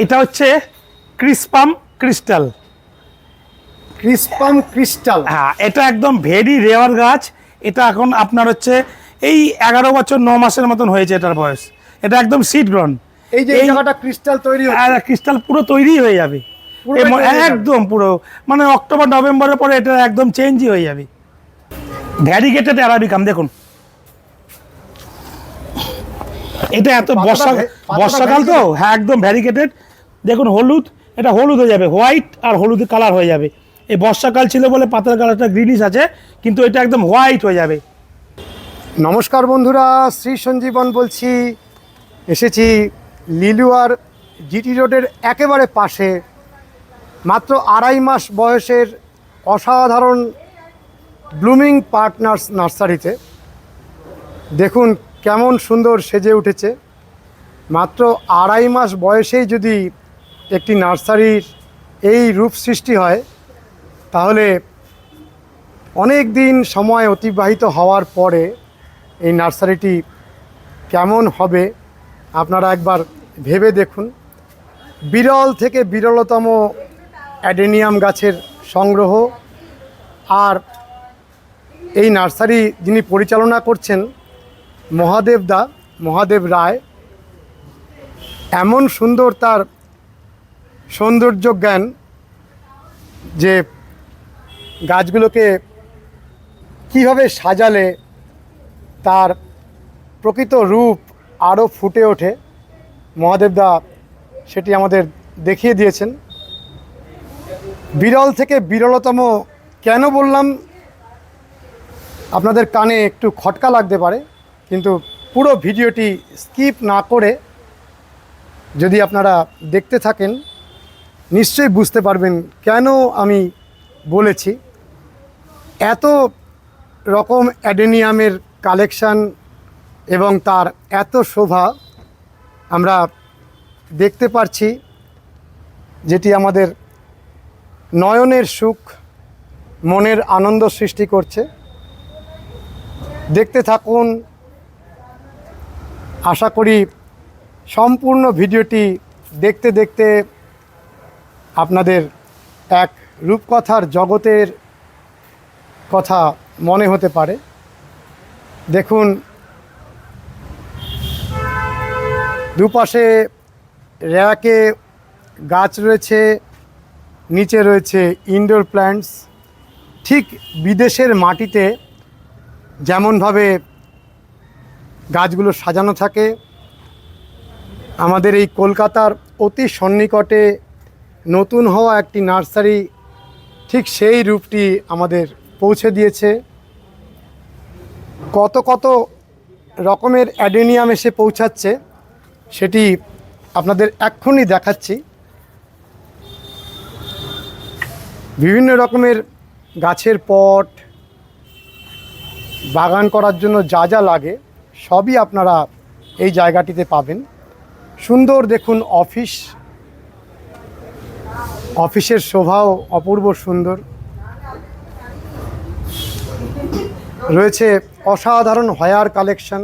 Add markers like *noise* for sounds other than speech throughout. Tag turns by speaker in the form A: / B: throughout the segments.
A: এইটা হচ্ছে crispum crystal.
B: Crispum crystal.
A: হ্যাঁ এটা একদম ভেরি রেয়ার গাছ। এটা এখন আপনার হচ্ছে এই এগারো বছর ন মাসের মতন হয়েছে এটার বয়স। এটা একদম সিড গ্রন
B: এই যে এই জায়গাটা ক্রিস্টাল তৈরি হচ্ছে।
A: ক্রিস্টাল পুরো হয়ে
B: তৈরি হয়ে যাবে।
A: একদম পুরো। মানে অক্টোবর নভেম্বরের পরে এটা একদম চেঞ্জই হয়ে যাবে। ভ্যারিগেটেড অ্যারাবিকাম দেখুন। এটা এত বর্ষা বর্ষাকাল তো? হ্যাঁ একদম ভ্যারিগেটেড দেখুন হলুদ এটা হলুদ হয়ে যাবে। হোয়াইট আর হলুদ কালার হয়ে যাবে। এই বর্ষাকাল ছিল বলে পাতার কালারটা গ্রিনিশ আছে কিন্তু এটা একদম হোয়াইট হয়ে যাবে।
B: নমস্কার বন্ধুরা শ্রী সঞ্জীবন বলছি। এসেছি লিলুয়ার জিটি রোডের একেবারে পাশে। মাত্র আড়াই মাস বয়সের অসাধারণ ব্লুমিং পার্টনার্স নার্সারিতে। দেখুন কেমন সুন্দর সেজে উঠেছে। মাত্র আড়াই মাস বয়সেই যদি একটি নার্সারির এই রূপ সৃষ্টি হয়, তাহলে অনেক দিন সময় অতিবাহিত হওয়ার পরে এই নার্সারিটি কেমন হবে আপনারা একবার ভেবে দেখুন। বিরল থেকে বিরলতম অ্যাডেনিয়াম গাছের সংগ্রহ আর এই নার্সারি যিনি পরিচালনা করছেন মহাদেব দা, মহাদেব রায়, এমন সুন্দর তার সৌন্দর্য জ্ঞান যে গাছগুলোকে কীভাবে সাজালে তার প্রকৃত রূপ আরও ফুটে ওঠে। মহাদেবদা সেটি আমাদের দেখিয়ে দিয়েছেন। বিরল থেকে বিরলতম কেন বললাম? আপনাদের কানে একটু খটকা লাগতে পারে। কিন্তু পুরো ভিডিওটি স্কিপ না করে যদি আপনারা দেখতে থাকেন, নিশ্চয়ই বুঝতে পারবেন কেন আমি বলেছি। এত রকম অ্যাডেনিয়ামের কালেকশান এবং তার এত শোভা আমরা দেখতে পারছি, যেটি আমাদের নয়নের সুখ, মনের আনন্দ সৃষ্টি করছে। দেখতে থাকুন আশা করি সম্পূর্ণ ভিডিওটি দেখতে দেখতে আপনাদের এক রূপকথার জগতের কথা মনে হতে পারে। দেখুন, দুপাশে র্যাকে গাছ রয়েছে, নিচে রয়েছে ইনডোর প্ল্যান্টস ঠিক বিদেশের মাটিতে যেমনভাবে গাছগুলো সাজানো থাকে। আমাদের এই কলকাতার অতি সন্নিকটে নতুন হওয়া একটি নার্সারি ঠিক সেই রূপটি আমাদের পৌঁছে দিয়েছে। কত কত রকমের অ্যাডেনিয়াম এসে পৌঁছাচ্ছে, সেটি আপনাদের এক্ষুনি দেখাচ্ছি। বিভিন্ন রকমের গাছের পট, বাগান করার জন্য যা যা লাগে। সবই আপনারা এই জায়গাটিতে পাবেন। সুন্দর দেখুন অফিস। অফিসের শোভাও অপূর্ব সুন্দর। রয়েছে অসাধারণ হয়ার কালেকশন।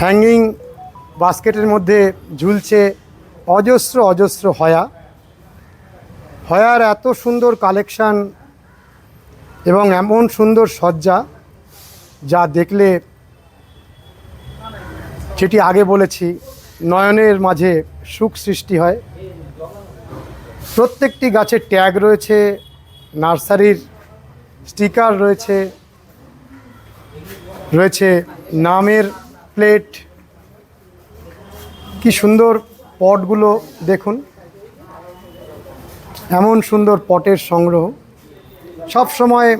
B: হ্যাঙ্গিং বাস্কেটের মধ্যে ঝুলছে অজস্র অজস্র হয়া। হয়ার এত সুন্দর কালেকশান এবং এমন সুন্দর সজ্জা। যা দেখলে, সেটি আগে বলেছি, নয়নের মাঝে সুখ সৃষ্টি হয়। প্রত্যেকটি গাছের ট্যাগ রয়েছে, নার্সারির স্টিকার রয়েছে রয়েছে নামের প্লেট। কি সুন্দর পটগুলো দেখুন। এমন সুন্দর পটের সংগ্রহ। সব সময়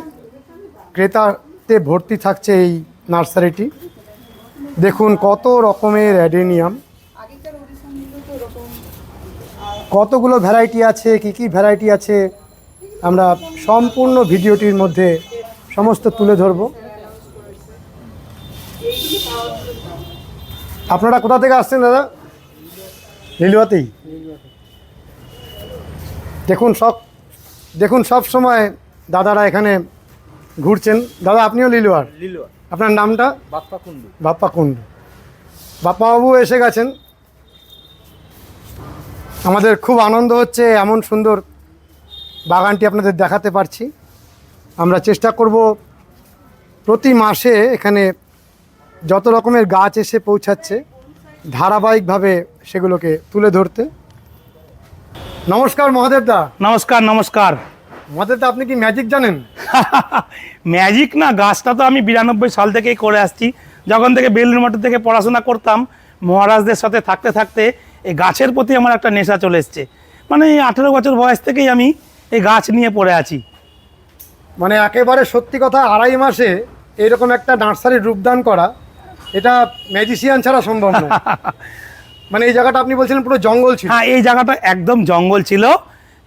B: ক্রেতাতে ভর্তি থাকছে এই নার্সারিটি। দেখুন কত রকমের অ্যাডেনিয়াম। কতগুলো ভ্যারাইটি আছে, কি কি ভ্যারাইটি আছে, আমরা সম্পূর্ণ ভিডিওটির মধ্যে সমস্ত তুলে ধরব। আপনারা কোথা থেকে আসছেন দাদা? লিলুয়াতেই দেখুন সব দেখুন সব সময় দাদারা এখানে ঘুরছেন। দাদা আপনিও লিলুয়ার?
C: লিলুয়া
B: আপনার নামটা?
C: বাপ্পা কুন্ডু
B: বাপ্পা কুণ্ডু। বাপ্পাবাবু এসে গেছেন। আমাদের খুব আনন্দ হচ্ছে এমন সুন্দর বাগানটি আপনাদের দেখাতে পারছি। আমরা চেষ্টা করব প্রতি মাসে এখানে যত রকমের গাছ এসে পৌঁছাচ্ছে ধারাবাহিকভাবে সেগুলোকে তুলে ধরতে। নমস্কার মহাদেব দা।
A: নমস্কার নমস্কার।
B: দা আপনি কি ম্যাজিক জানেন? *laughs*
A: ম্যাজিক না গাছটা তো আমি বিরানব্বই সাল থেকেই করে আসছি। যখন থেকে বেলুর মঠের থেকে পড়াশোনা করতাম মহারাজদের সাথে থাকতে থাকতে এই গাছের প্রতি আমার একটা নেশা চলে এসছে। মানে এই আঠেরো বছর বয়স থেকেই আমি এই গাছ নিয়ে পড়ে আছি।
B: মানে একেবারে সত্যি কথা আড়াই মাসে এরকম একটা নার্সারির রূপদান করা এটা ম্যাজিশিয়ান ছাড়া সম্ভব নয়। *laughs* মানে এই জায়গাটা আপনি বলছিলেন পুরো জঙ্গল ছিল।
A: হ্যাঁ এই জায়গাটা একদম জঙ্গল ছিল।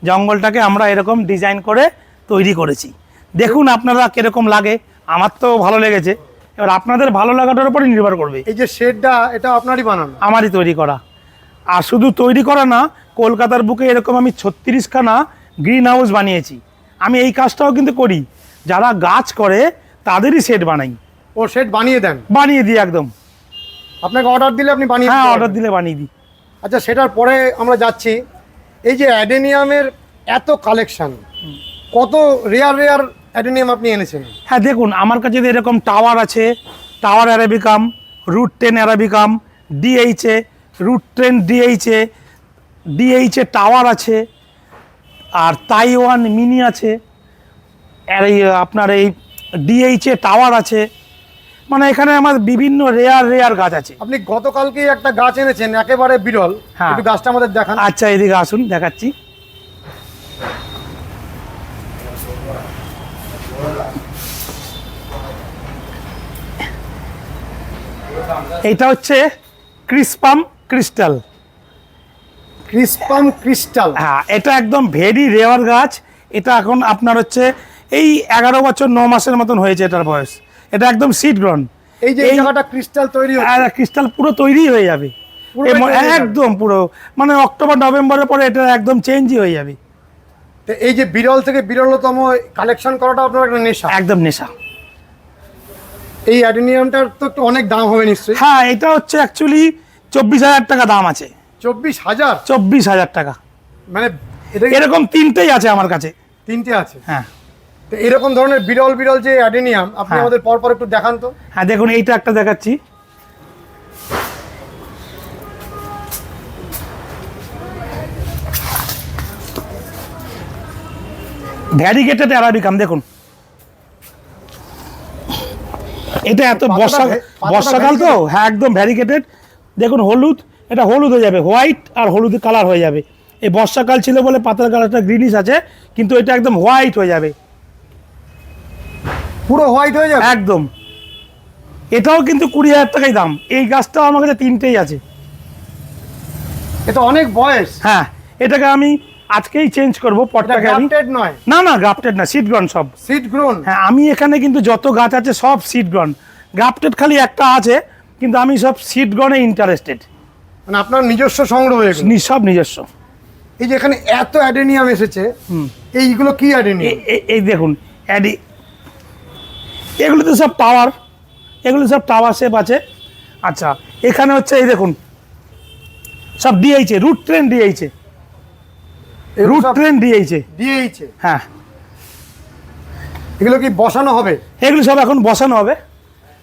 A: জঙ্গলটাকে আমরা এরকম ডিজাইন করে তৈরি করেছি। দেখুন আপনারা কীরকম লাগে আমার তো ভালো লেগেছে। এবার আপনাদের ভালো লাগাটার উপরই নির্ভর করবে।
B: এই যে শেডটা এটা আপনারই বানানো?
A: আমারই তৈরি করা। আর শুধু তৈরি করা না কলকাতার বুকে এরকম আমি ছত্রিশখানা গ্রিন হাউস বানিয়েছি। আমি এই কাজটাও কিন্তু করি। যারা গাছ করে তাদেরই শেড বানাই।
B: ও শেড বানিয়ে দেন?
A: বানিয়ে দিই একদম।
B: আপনাকে অর্ডার দিলে আপনি বানিয়ে
A: হ্যাঁ অর্ডার দিলে বানিয়ে দিই।
B: আচ্ছা সেটার পরে আমরা যাচ্ছি। এই যে অ্যাডেনিয়ামের এত কালেকশন কত রেয়ার রেয়ার অ্যাডেনিয়াম আপনি এনেছেন?
A: হ্যাঁ দেখুন, আমার কাছে এরকম টাওয়ার আছে টাওয়ার অ্যারাবিকাম রুট টেন অ্যারাবিকাম ডিএইচে রুট টেন ডিএইচে ডিএইচে টাওয়ার আছে, আর তাইওয়ান মিনি আছে, আর এই, আপনার এই ডিএইচে টাওয়ার আছে মানে এখানে আমার বিভিন্ন রেয়ার রেয়ার গাছ আছে।
B: আপনি গতকালকে একটা গাছ এনেছেন একেবারে বিরল।
A: হ্যাঁ।
B: একটু গাছটা আমাদের দেখান।
A: আচ্ছা এদিকে আসুন দেখাচ্ছি। এটা হচ্ছে ক্রিসপাম ক্রিস্টাল।
B: Crispum crystal.
A: হ্যাঁ এটা একদম ভেরি রেয়ার গাছ। এটা এখন আপনার হচ্ছে এই এগারো বছর ন মাসের মতন হয়েছে এটার বয়স। এটা একদম সিড গ্রন
B: এই যে এই জায়গাটা ক্রিস্টাল তৈরি হচ্ছে।
A: আর ক্রিস্টাল পুরো তৈরি হয়ে যাবে।
B: তৈরি হয়ে যাবে।
A: একদম পুরো। মানে অক্টোবর নভেম্বরের পরে এটা একদম চেঞ্জই হয়ে যাবে।
B: তো এই যে বিরল থেকে বিরলতম কালেকশন করাটা আপনার একটা নেশা।
A: একদম নেশা।
B: এই অ্যাডেনিয়ামটার তো একটু অনেক দাম হবে নিশ্চয়ই।
A: হ্যাঁ এটা হচ্ছে অ্যাকচুয়ালি চব্বিশ হাজার টাকা দাম আছে।
B: চব্বিশ হাজার?
A: চব্বিশ হাজার টাকা।
B: মানে
A: এরকম তিনটেই আছে আমার কাছে।
B: তিনটে আছে?
A: হ্যাঁ।
B: তো এরকম ধরনের বিরল বিরল যে অ্যাডেনিয়াম আপনি
A: হ্যাঁ।
B: আমাদের পর পর একটু দেখান তো।
A: হ্যাঁ দেখুন এইটা একটা দেখাচ্ছি। ভ্যারিগেটেড অ্যারাবিকাম দেখুন। এটা এত বর্ষা বর্ষাকাল তো? হ্যাঁ একদম ভ্যারিগেটেড দেখুন হলুদ এটা হলুদ হয়ে যাবে হোয়াইট আর হলুদ কালার হয়ে যাবে। এই বর্ষাকাল ছিল বলে পাতার কালারটা গ্রিনিশ আছে কিন্তু এটা একদম হোয়াইট হয়ে যাবে।
B: পুরো হোয়াইট হয়ে যাবে?
A: একদম। এটাও কিন্তু কুড়ি হাজার টাকাই দাম। এই গাছটাও আমার কাছে তিনটেই আছে।
B: এটা অনেক বয়স।
A: হ্যাঁ এটাকে আমি আজকেই চেঞ্জ করব
B: এটা
A: পটটাকে আমি
B: নয়।
A: না না গ্রাফটেড না সিড গ্রন সব।
B: সিড গ্রোন
A: হ্যাঁ আমি এখানে কিন্তু যত গাছ আছে সব সিড গ্রন গ্রাফটেড খালি একটা আছে কিন্তু আমি সব সিড গ্রনে ইন্টারেস্টেড
B: মানে আপনার নিজস্ব সংগ্রহ।
A: সব নিজস্ব।
B: এই যে এখানে এত অ্যাডেনিয়াম এসেছে এইগুলো কি অ্যাডেনিয়াম?
A: এই দেখুন অ্যাডি এগুলো তো সব পাওয়ার এগুলো সব টাওয়ার শেপ আছে। আচ্ছা এখানে হচ্ছে এই দেখুন সব দিয়েছে রুট ট্রেন দিয়েছে রুট ট্রেন দিয়েছে
B: দিয়েইছে
A: হ্যাঁ।
B: এগুলো কি বসানো হবে?
A: এগুলো সব এখন বসানো হবে।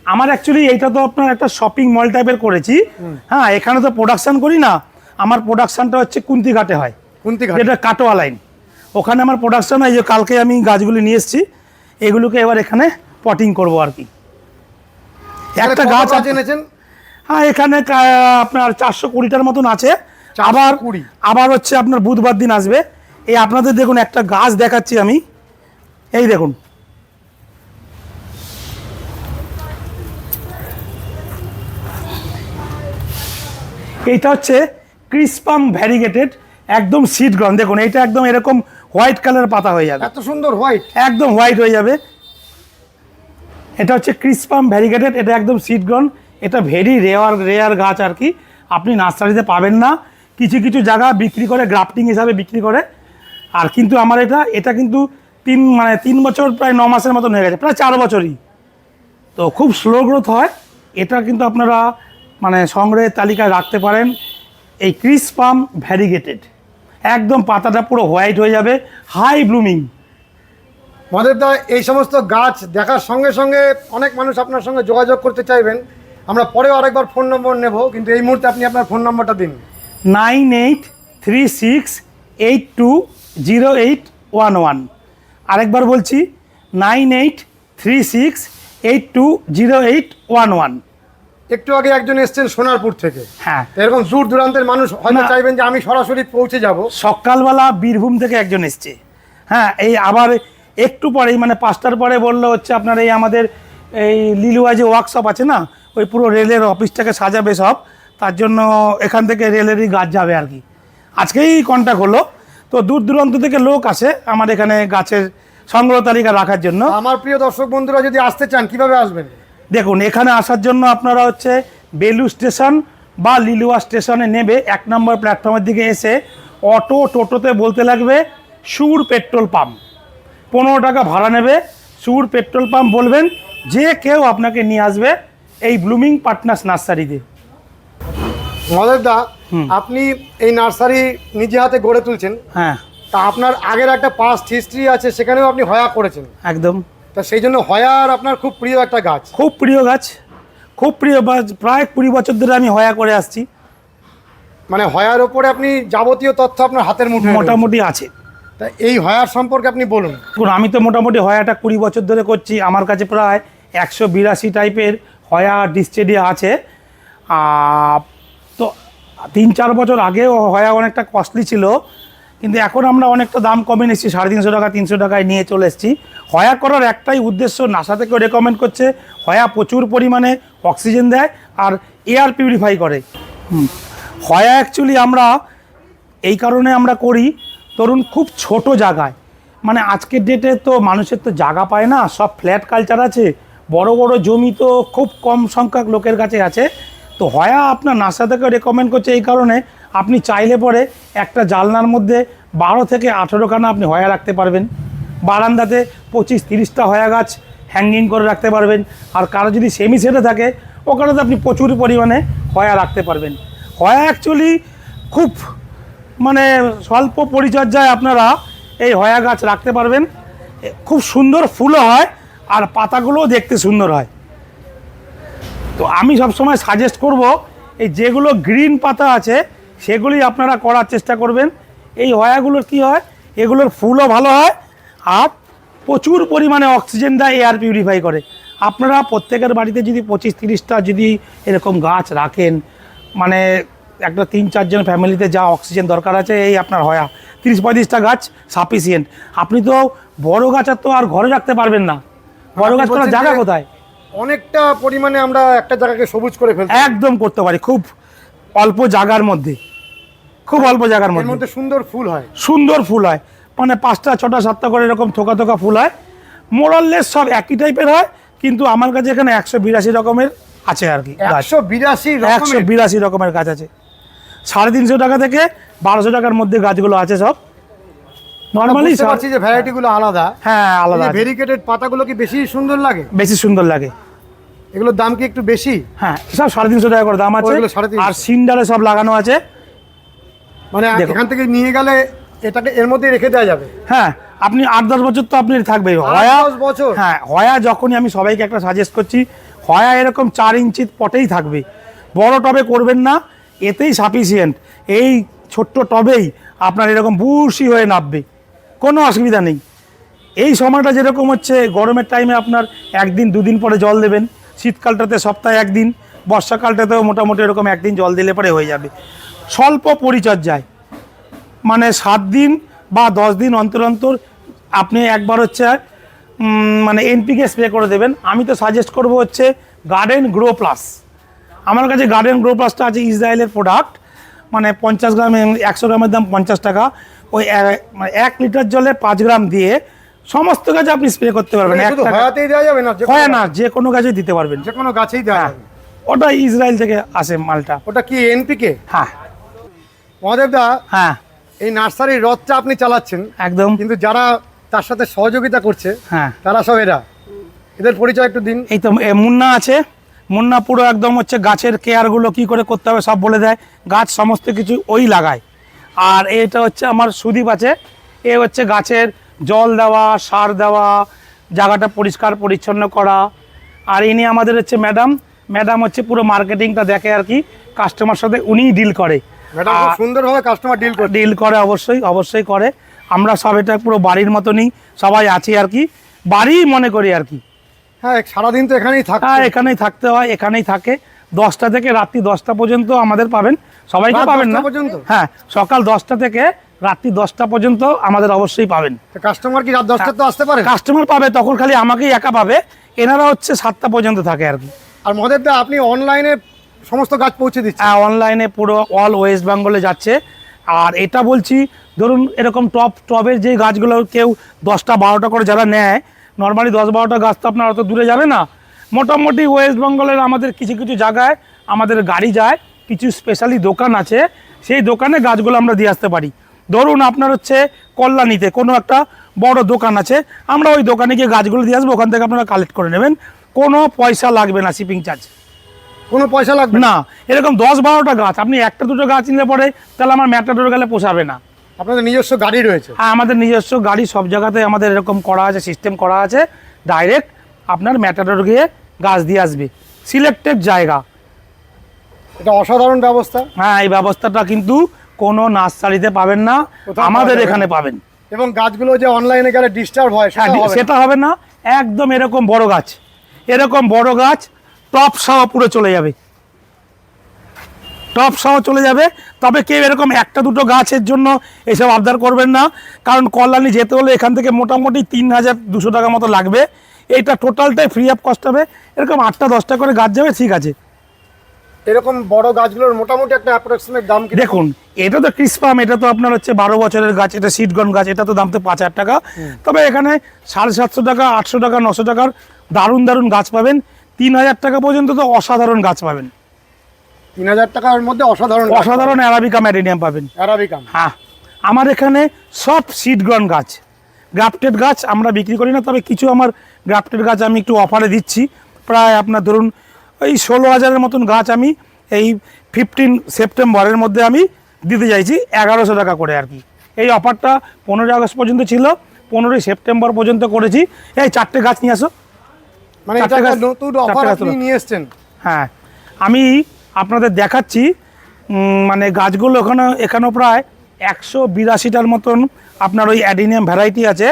A: আমার অ্যাকচুয়ালি এইটা তো আপনার একটা শপিং মল টাইপের করেছি। হ্যাঁ এখানে তো প্রোডাকশান করি না। আমার প্রোডাকশানটা হচ্ছে কুন্তিঘাটে হয়।
B: কুন্তি ঘাট
A: যেটা কাটোয়া লাইন ওখানে আমার প্রোডাকশান হয় যে কালকে আমি গাছগুলি নিয়ে এসেছি। এগুলোকে এবার এখানে পটিং করব আর কি। একটা গাছ
B: এনেছেন?
A: হ্যাঁ এখানে আপনার চারশো কুড়িটার মতন আছে।
B: 420
A: আবার আবার হচ্ছে আপনার বুধবার দিন আসবে। এই আপনাদের দেখুন একটা গাছ দেখাচ্ছি আমি। এই দেখুন। এইটা হচ্ছে ক্রিসপাম ভ্যারিগেটেড একদম সিড গ্রন দেখুন এটা একদম এরকম হোয়াইট কালার পাতা হয়ে যাবে।
B: এত সুন্দর হোয়াইট
A: একদম হোয়াইট হয়ে যাবে। এটা হচ্ছে ক্রিসপাম ভ্যারিগেটেড এটা একদম সিড গ্রন এটা ভেরি রেয়ার রেয়ার গাছ আর কি। আপনি নার্সারিতে পাবেন না। কিছু কিছু জায়গা বিক্রি করে গ্রাফটিং হিসাবে বিক্রি করে। আর কিন্তু আমার এটা এটা কিন্তু তিন মানে তিন বছর, প্রায় ন মাসের মতন হয়ে গেছে, প্রায় চার বছরই। তো খুব স্লো গ্রোথ হয়। এটা কিন্তু আপনারা মানে সংগ্রহের তালিকায় রাখতে পারেন। এই ক্রিসপাম ভ্যারিগেটেড একদম পাতাটা পুরো হোয়াইট হয়ে যাবে হাই ব্লুমিং
B: মহাদেবদা এই সমস্ত গাছ দেখার সঙ্গে সঙ্গে অনেক মানুষ আপনার সঙ্গে যোগাযোগ করতে চাইবেন। আমরা পরেও আরেকবার ফোন নম্বর নেব কিন্তু এই মুহূর্তে আপনি আপনার ফোন নম্বরটা দিন।
A: Nine eight three six eight two zero eight one one. আরেকবার বলছি nine eight three six eight two zero eight one one.
B: একটু আগে একজন এসছেন সোনারপুর থেকে।
A: হ্যাঁ।
B: এরকম দূর দূরান্তের মানুষ হয়তো। চাইবেন যে আমি সরাসরি পৌঁছে যাব।
A: সকালবেলা বীরভূম থেকে একজন এসছে। হ্যাঁ এই আবার একটু পরেই মানে পাঁচটার পরে বলল হচ্ছে আপনার এই আমাদের এই লিলুয়া যে ওয়ার্কশপ আছে না ওই পুরো রেলের অফিসটাকে সাজাবে সব তার জন্য এখান থেকে রেলেরই গাছ যাবে আর কি। আজকেই কন্ট্যাক্ট হলো। তো দূর দূরান্ত থেকে লোক আসে আমার এখানে গাছের সংগ্রহ তালিকা রাখার জন্য।
B: আমার প্রিয় দর্শক বন্ধুরা যদি আসতে চান কীভাবে আসবেন?
A: দেখুন এখানে আসার জন্য আপনারা হচ্ছে বেলু স্টেশন বা লিলুয়া স্টেশনে নেবে এক নম্বর প্ল্যাটফর্মের দিকে এসে অটো টোটোতে বলতে লাগবে সুর পেট্রোল পাম্প। পনেরো টাকা ভাড়া নেবে। সুর পেট্রোল পাম্প বলবেন যে কেউ আপনাকে নিয়ে আসবে এই ব্লুমিং পার্টনার্স নার্সারিতে।
B: মহাদেবদা আপনি এই নার্সারি নিজে হাতে গড়ে তুলছেন।
A: হ্যাঁ।
B: তা আপনার আগের একটা পাস্ট হিস্ট্রি আছে সেখানেও আপনি হয়া করেছেন।
A: একদম।
B: তা সেই জন্য হয়া আর আপনার খুব প্রিয় একটা গাছ।
A: খুব প্রিয় গাছ। খুব প্রিয় গাছ প্রায় কুড়ি বছর ধরে আমি হয়া করে আসছি।
B: মানে হয়ার ওপরে আপনি যাবতীয় তথ্য আপনার হাতের মুঠে
A: মোটামুটি আছে।
B: তা এই হয়ার সম্পর্কে আপনি বলুন।
A: আমি তো মোটামুটি হয়াটা কুড়ি বছর ধরে করছি। আমার কাছে প্রায় একশো বিরাশি টাইপের হয়া ডিস্টেডিয়া আছে। তো তিন চার বছর আগেও হয়া অনেকটা কস্টলি ছিল। কিন্তু এখন আমরা অনেকটা দাম কমে নিচ্ছি, সাড়ে তিনশো টাকা, তিনশো টাকায় নিয়ে চলে এসেছি। হয়া করার একটাই উদ্দেশ্য নাসা থেকেও রেকমেন্ড করছে, হয়া প্রচুর পরিমাণে অক্সিজেন দেয় আর এয়ার পিউরিফাই করে। হয়া অ্যাকচুয়ালি আমরা এই কারণে আমরা করি ধরুন খুব ছোট জায়গায়। মানে আজকের ডেটে তো মানুষের তো জায়গা পায় না, সব ফ্ল্যাট কালচার আছে, বড় বড় জমি তো খুব কম সংখ্যক লোকের কাছে আছে। তো হয়া আপনার নাসা থেকে রেকমেন্ড করছে এই কারণে আপনি চাইলে পরে একটা জালনার মধ্যে বারো থেকে আঠেরো খানা আপনি হয়া রাখতে পারবেন। বারান্দাতে পঁচিশ তিরিশটা হয়া গাছ হ্যাঙ্গিং করে রাখতে পারবেন। আর কারও যদি সেমি সেটে থাকে ওখানে তো আপনি প্রচুর পরিমাণে হয়া রাখতে পারবেন। হয়া অ্যাকচুয়ালি খুব মানে স্বল্প পরিচর্যায় আপনারা এই হয়া গাছ রাখতে পারবেন। খুব সুন্দর ফুলও হয় আর পাতাগুলোও দেখতে সুন্দর হয়। তো আমি সবসময় সাজেস্ট করব, এই যেগুলো গ্রিন পাতা আছে, সেগুলি আপনারা করার চেষ্টা করবেন। এই হয়াগুলোর কি হয়, এগুলোর ফুলও ভালো হয় আর প্রচুর পরিমাণে অক্সিজেন দেয় এয়ার পিউরিফাই করে। আপনারা প্রত্যেকের বাড়িতে যদি পঁচিশ তিরিশটা যদি এরকম গাছ রাখেন মানে একটা তিন চারজন ফ্যামিলিতে যা অক্সিজেন দরকার আছে এই আপনার হয়া। তিরিশ পঁয়ত্রিশটা গাছ সাফিসিয়েন্ট আপনি তো বড় গাছ আর তো আর ঘরে রাখতে পারবেন না। বড় গাছ করার জায়গা কোথায়?
B: অনেকটা পরিমাণে আমরা একটা জায়গাকে সবুজ করে ফেলছি
A: একদম করতে পারি খুব অল্প জায়গার মধ্যে। খুব অল্প জায়গার মধ্যে।
B: মধ্যে সুন্দর ফুল হয়।
A: সুন্দর ফুল হয়। মানে পাঁচটা ছটা সাতটা করে এরকম থোকা থোকা ফুল হয়। মোরাললেস সব একই টাইপের হয় কিন্তু আমার কাছে এখানে একশো বিরাশি রকমের আছে আর কি
B: একশো বিরাশি
A: একশো বিরাশি রকমের গাছ আছে। সাড়ে তিনশো টাকা থেকে বারোশো টাকার মধ্যে গাছগুলো আছে সব। নর্মালি
B: বুঝতে যে ভ্যারাইটি গুলো আলাদা।
A: হ্যাঁ আলাদা
B: ভেরিকেটেড পাতাগুলো কি বেশি সুন্দর লাগে?
A: বেশি সুন্দর লাগে।
B: এগুলোর দাম কি একটু বেশি?
A: হ্যাঁ সব সাড়ে তিনশো টাকা করে দাম আছে। আর সিন্ডারে সব লাগানো আছে।
B: মানে এখান থেকে নিয়ে গেলে এটাকে এর মধ্যে রেখে দেওয়া যাবে।
A: হ্যাঁ আপনি আট দশ বছর তো আপনি থাকবেই হয়া
B: বছর?
A: হ্যাঁ হয়া যখনই আমি সবাইকে একটা সাজেস্ট করছি হয়া এরকম চার ইঞ্চি পটেই থাকবে। বড় টবে করবেন না এতেই সাফিসিয়েন্ট এই ছোট্ট টবেই আপনার এরকম বুশি হয়ে নামবে কোনো অসুবিধা নেই। এই সময়টা যেরকম হচ্ছে, গরমের টাইমে আপনার একদিন, দুদিন পরে জল দেবেন। শীতকালটাতে সপ্তাহে একদিন, বর্ষাকালটাতেও মোটামুটি এরকম একদিন জল দিলে পরে হয়ে যাবে। স্বল্প পরিচর্যায়। মানে সাত দিন বা দশ দিন অন্তর অন্তর আপনি একবার হচ্ছে মানে এনপিকে স্প্রে করে দেবেন। আমি তো সাজেস্ট করব হচ্ছে গার্ডেন গ্রো প্লাস আমার কাছে গার্ডেন গ্রো প্লাসটা আছে ইসরায়েলের প্রোডাক্ট মানে পঞ্চাশ গ্রাম একশো গ্রামের দাম পঞ্চাশ টাকা। ওই এক- মানে এক লিটার জলে পাঁচ গ্রাম দিয়ে সমস্ত গাছে আপনি স্প্রে করতে পারবেন।
B: হয়াতেই দেওয়া যাবে না?
A: হয় না যে কোনো গাছে দিতে পারবেন।
B: যে কোনো গাছেই দেওয়া
A: হ্যাঁ।
B: যাবে।
A: ওটা ইসরায়েল থেকে আসে মালটা।
B: ওটা কি এনপিকে
A: হ্যাঁ।
B: মহাদেবদা
A: হ্যাঁ।
B: এই নার্সারির রথটা আপনি চালাচ্ছেন।
A: একদম।
B: কিন্তু যারা তার সাথে সহযোগিতা করছে
A: হ্যাঁ।
B: তারা সব এরা। এদের পরিচয় একটু দিন।
A: এই তো মুন্না আছে। মুন্না পুরো একদম হচ্ছে গাছের কেয়ারগুলো কি করে করতে হবে সব বলে দেয়। গাছ সমস্ত কিছু ওই লাগায়। আর এটা হচ্ছে আমার সুদীপ আছে। এ হচ্ছে গাছের জল দেওয়া সার দেওয়া জায়গাটা পরিষ্কার পরিচ্ছন্ন করা। আর ইনি আমাদের হচ্ছে ম্যাডাম। ম্যাডাম হচ্ছে পুরো মার্কেটিংটা দেখে আর কি কাস্টমার সাথে উনিই ডিল করে।
B: সুন্দরভাবে কাস্টমার ডিল করছে।
A: ডিল করে অবশ্যই অবশ্যই করে। আমরা সব এটা পুরো বাড়ির মতনই সবাই আছি আর কি। বাড়ি মনে করি আর কি।
B: হ্যাঁ সারাদিন তো এখানেই থাকছে।
A: হ্যাঁ এখানেই থাকতে হয় এখানেই থাকে। দশটা থেকে রাত্রি দশটা পর্যন্ত আমাদের পাবেন। সবাইকে পাবেন না?
B: পর্যন্ত?
A: হ্যাঁ সকাল দশটা থেকে রাত্রি দশটা পর্যন্ত আমাদের অবশ্যই পাবেন।
B: কাস্টমার কি রাত দশটা তো আসতে পারে?
A: কাস্টমার পাবে তখন খালি আমাকেই একা পাবে। এনারা হচ্ছে সাতটা পর্যন্ত থাকে আর কি।
B: আর মদের দা আপনি অনলাইনে সমস্ত গাছ পৌঁছে দিচ্ছেন।
A: হ্যাঁ অনলাইনে পুরো অল ওয়েস্ট বেঙ্গলে যাচ্ছে। আর এটা বলছি ধরুন এরকম টপ টবের যে গাছগুলো কেউ দশটা বারোটা করে যারা নেয় নর্মালি দশ বারোটা গাছ তো আপনার অত দূরে যাবে না। মোটামুটি ওয়েস্ট বেঙ্গলের আমাদের কিছু কিছু জায়গায় আমাদের গাড়ি যায় কিছু স্পেশালি দোকান আছে সেই দোকানে গাছগুলো আমরা দিয়ে আসতে পারি। ধরুন আপনার হচ্ছে কল্যাণীতে কোনো একটা বড় দোকান আছে আমরা ওই দোকানে গিয়ে গাছগুলো দিয়ে আসব ওখান থেকে আপনারা কালেক্ট করে নেবেন। কোনো পয়সা লাগবে না শিপিং চার্জ
B: কোনো পয়সা লাগবে না
A: এরকম দশ বারোটা গাছ আপনি একটা দুটো গাছ নিলে পরে তাহলে আমার ম্যাটাডোর গেলে পোষাবে না।
B: আপনাদের নিজস্ব গাড়ি রয়েছে?
A: হ্যাঁ আমাদের নিজস্ব গাড়ি সব জায়গাতে আমাদের এরকম করা আছে সিস্টেম করা আছে। ডাইরেক্ট আপনার ম্যাটাডোর গিয়ে গাছ দিয়ে আসবে। সিলেক্টেড জায়গা।
B: এটা অসাধারণ ব্যবস্থা।
A: হ্যাঁ এই ব্যবস্থাটা কিন্তু কোনো নার্সারিতে পাবেন না আমাদের এখানে পাবেন।
B: এবং গাছগুলো যে অনলাইনে গেলে ডিস্টার্ব হয়
A: হ্যাঁ
B: সেটা হবে না।
A: সেটা হবে না। একদম এরকম বড় গাছ। এরকম বড় গাছ টপ সহ পুরো চলে যাবে। টপ সহ চলে যাবে। তবে কেউ এরকম একটা দুটো গাছের জন্য এসব আবদার করবেন না। কারণ কল্যাণী যেতে হলে এখান থেকে মোটামুটি তিন হাজার দুশো টাকা মতো লাগবে। এইটা টোটালটাই ফ্রি অফ কস্ট হবে। এরকম আটটা দশটা করে গাছ যাবে ঠিক আছে।
B: এরকম বড় গাছগুলোর মোটামুটি একটা অ্যাপ্রক্সিমেট দাম
A: দেখুন এটা তো ক্রিসপাম এটা তো আপনার হচ্ছে বারো বছরের গাছ এটা সিটগন গাছ এটা তো দাম তো পাঁচ হাজার টাকা। তবে এখানে সাড়ে সাতশো টাকা আটশো টাকা নশো টাকার দারুণ দারুণ গাছ পাবেন। তিন হাজার টাকা পর্যন্ত তো অসাধারণ গাছ পাবেন।
B: তিন হাজার টাকার মধ্যে অসাধারণ
A: অসাধারণ অ্যারাবিকা ম্যারিনিয়াম পাবেন।
B: অ্যারাবিকাম
A: হ্যাঁ আমার এখানে সব সিডগ্রন গাছ। গ্রাফটেড গাছ আমরা বিক্রি করি না তবে কিছু আমার গ্রাফটেড গাছ আমি একটু অফারে দিচ্ছি। প্রায় আপনার ধরুন ওই ষোলো হাজারের মতন গাছ আমি এই ফিফটিন সেপ্টেম্বরের মধ্যে আমি দিতে চাইছি এগারোশো টাকা করে আর কি। এই অফারটা পনেরোই আগস্ট পর্যন্ত ছিল পনেরোই সেপ্টেম্বর পর্যন্ত করেছি। এই চারটে গাছ নিয়ে আসো।
B: মানে নতুন অফার। নিয়ে এসেছেন।
A: হ্যাঁ আমি আপনাদের দেখাচ্ছি মানে গাছগুলো ওখানে এখানেও প্রায় একশো বিরাশিটার মতন আপনার ওই অ্যাডিনিয়াম ভ্যারাইটি আছে।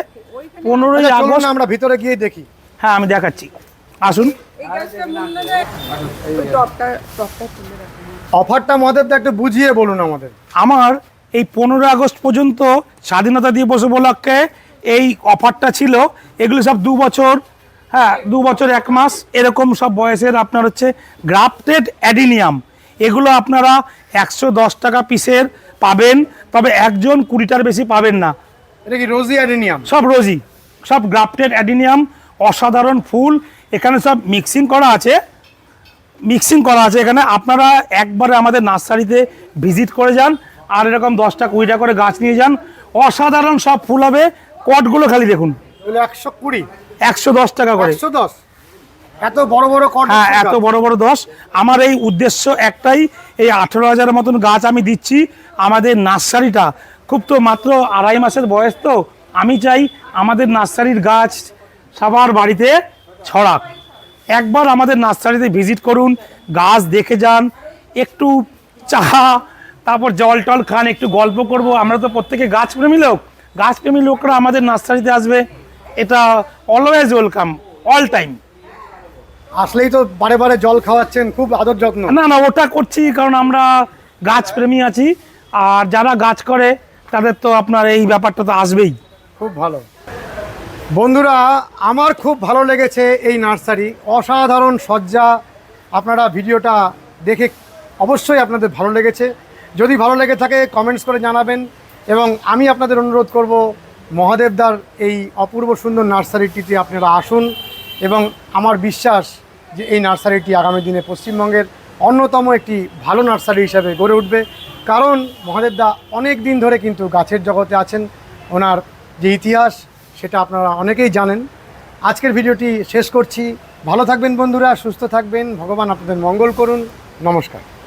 A: পনেরোই
B: আচ্ছা,
A: আগস্ট
B: আমরা ভিতরে গিয়ে দেখি।
A: হ্যাঁ আমি দেখাচ্ছি। আসুন।
B: অফারটা মহাদেবদা একটু বুঝিয়ে বলুন আমাদের।
A: আমার এই পনেরো আগস্ট পর্যন্ত স্বাধীনতা দিবস উপলক্ষে এই অফারটা ছিল। এগুলো সব দু বছর হ্যাঁ দু বছর এক মাস এরকম সব বয়সের আপনার হচ্ছে গ্রাফটেড অ্যাডিনিয়াম। এগুলো আপনারা একশো দশ টাকা পিসের পাবেন তবে একজন কুড়িটার বেশি পাবেন না।
B: এটা কি রোজি অ্যাডিনিয়াম?
A: সব রোজি সব গ্রাফটেড অ্যাডিনিয়াম অসাধারণ ফুল। এখানে সব মিক্সিং করা আছে মিক্সিং করা আছে। এখানে আপনারা একবারে আমাদের নার্সারিতে ভিজিট করে যান আর এরকম দশটা কুড়িটা করে গাছ নিয়ে যান। অসাধারণ সব ফুল হবে কটগুলো খালি দেখুন।
B: একশো কুড়ি।
A: একশো দশ টাকা করে।
B: একশো দশ। এত বড় বড়
A: হ্যাঁ এত বড় বড় দশ। আমার এই উদ্দেশ্য একটাই এই আঠেরো হাজারের মতন গাছ আমি দিচ্ছি। আমাদের নার্সারিটা খুব তো মাত্র আড়াই মাসের বয়স তো। আমি চাই আমাদের নার্সারির গাছ সবার বাড়িতে ছড়াক। একবার আমাদের নার্সারিতে ভিজিট করুন গাছ দেখে যান একটু চা তারপর জল টল খান একটু গল্প করব। আমরা তো প্রত্যেকে গাছপ্রেমী লোক। গাছপ্রেমী লোকরা আমাদের নার্সারিতে আসবে। এটা অলওয়েজ ওয়েলকাম অল টাইম
B: আসলেই তো বারে বারে জল খাওয়াচ্ছেন খুব আদর যত্ন।
A: না না ওটা করছি কারণ আমরা গাছ প্রেমী আছি আর যারা গাছ করে তাদের তো আপনার এই ব্যাপারটা তো আসবেই।
B: খুব ভালো। বন্ধুরা আমার খুব ভালো লেগেছে এই নার্সারি। অসাধারণ সজ্জা আপনারা ভিডিওটা দেখে অবশ্যই আপনাদের ভালো লেগেছে। যদি ভালো লেগে থাকে কমেন্টস করে জানাবেন এবং আমি আপনাদের অনুরোধ করব মহাদেবদার এই অপূর্ব সুন্দর নার্সারিটিতে আপনারা আসুন এবং আমার বিশ্বাস যে এই নার্সারিটি আগামী দিনে পশ্চিমবঙ্গের অন্যতম একটি ভালো নার্সারি হিসাবে গড়ে উঠবে। কারণ মহাদেবদা অনেক দিন ধরে কিন্তু গাছের জগতে আছেন। ওনার যে ইতিহাস, সেটা আপনারা অনেকেই জানেন। আজকের ভিডিওটি শেষ করছি। ভালো থাকবেন বন্ধুরা, সুস্থ থাকবেন। ভগবান আপনাদের মঙ্গল করুন। নমস্কার।